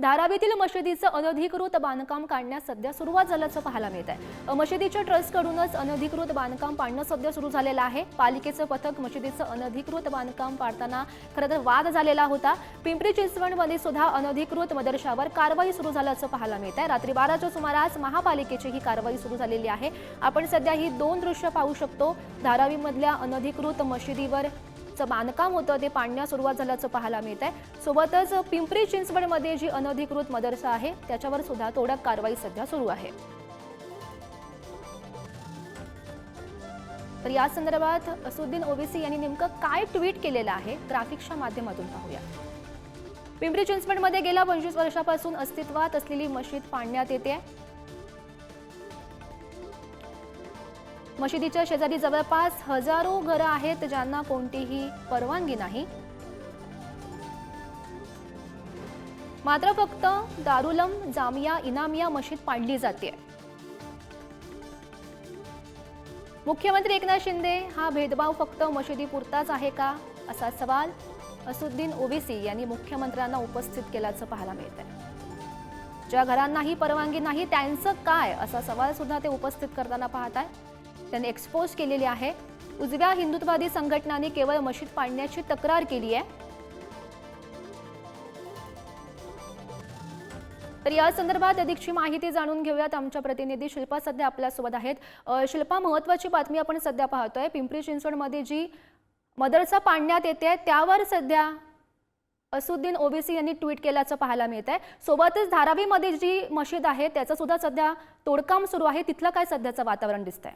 धारावीतील मशिदीचं अनधिकृत बांधकाम काढण्यास सध्या सुरुवात झाल्याचं पाहायला मिळत आहे मशिदीच्या ट्रस्टकडूनच अनधिकृत बांधकाम पाडणं सध्या सुरू झालेलं आहे. पालिकेचं पथक मशिदीचं अनधिकृत बांधकाम पाडताना खरं तर वाद झालेला होता. पिंपरी चिंचवडमध्ये सुद्धा अनधिकृत मदरशावर कारवाई सुरू झाल्याचं पाहायला मिळत आहे रात्री बाराच्या सुमारास महापालिकेची ही कारवाई सुरू झालेली आहे. आपण सध्या ही दोन दृश्य पाहू शकतो. धारावीमधल्या अनधिकृत मशिदीवर चं बांधकाम होतं ते पाडण्यास सुरुवात झाल्याचं पाहायला मिळत आहे सोबतच पिंपरी चिंचवडमध्ये जी अनधिकृत मदरसा आहे त्याच्यावर सुद्धा तोडक कारवाई सध्या सुरू आहे. तर या संदर्भात असुद्दीन ओवेसी यांनी नेमकं काय ट्विट केलेलं आहे ग्राफिक्सच्या माध्यमातून पाहूया. पिंपरी चिंचवडमध्ये गेल्या पंचवीस वर्षापासून अस्तित्वात असलेली मशीद पाडण्यात येते. मशिदीच्या शेजारी जवळपास हजारो घरं आहेत ज्यांना कोणतीही परवानगी नाही. मात्र फक्त दारुलम जामिया इनामिया मशीद पाडली जाते. मुख्यमंत्री एकनाथ शिंदे हा भेदभाव फक्त मशिदीपुरताच आहे का? असा सवाल असुद्दीन ओवेसी यांनी मुख्यमंत्र्यांना उपस्थित केल्याचं पाहायला मिळत आहे ज्या घरांनाही परवानगी नाही त्यांचं काय? असा सवाल सुद्धा ते उपस्थित करताना पाहत आहे त्यांनी एक्सपोज केलेली आहे. उजव्या हिंदुत्ववादी संघटनांनी केवळ मशीद पाडण्याची तक्रार केली आहे. तर या संदर्भात अधिकची माहिती जाणून घेऊयात आमच्या प्रतिनिधी शिल्पा सध्या आपल्यासोबत आहेत. शिल्पा महत्वाची बातमी आपण सध्या पाहतोय. पिंपरी चिंचवडमध्ये जी मदरसा पाडण्यात येते त्यावर सध्या असुद्दीन ओबीसी यांनी ट्विट केल्याचं पाहायला मिळत आहे सोबतच धारावीमध्ये जी मशीद आहे त्याचं सुद्धा सध्या तोडकाम सुरू आहे. तिथलं काय सध्याचं वातावरण दिसतंय?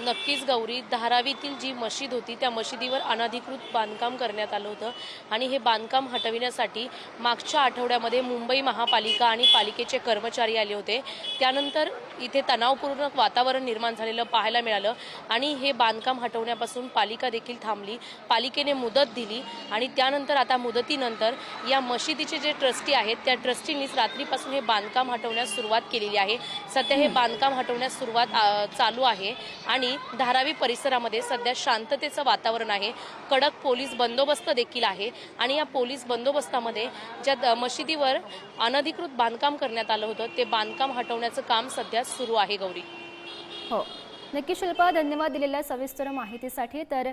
नक्कीच गौरी धारावीतील जी मशीद होती त्या मशिदीवर अनधिकृत बांधकाम करण्यात आलं होतं. आणि हे बांधकाम हटविण्यासाठी मागच्या आठवड्यामध्ये मुंबई महापालिका आणि पालिकेचे कर्मचारी आले होते. त्यानंतर इथे तणावपूर्ण वातावरण निर्माण झालेलं पाहायला मिळालं आणि हे बांधकाम हटवण्यापासून पालिका देखील थांबली. पालिकेने मुदत दिली आणि त्यानंतर आता मुदतीनंतर या मशिदीचे जे ट्रस्टी आहेत त्या ट्रस्टींनीच रात्रीपासून हे बांधकाम हटवण्यास सुरुवात केलेली आहे. सध्या हे बांधकाम हटवण्यास सुरुवात चालू आहे आणि धारावी परिसरामध्ये सध्या शांततेचं वातावरण आहे. कडक पोलीस बंदोबस्त देखील आहे. आणि या पोलीस बंदोबस्तामध्ये ज्या मशिदीवर अनधिकृत बांधकाम करण्यात आलं होतं ते बांधकाम हटवण्याचं काम सध्या सुरू आहे गौरी. हो. नक्की शिल्पा धन्यवाद दिलेल्या सविस्तर माहितीसाठी. तर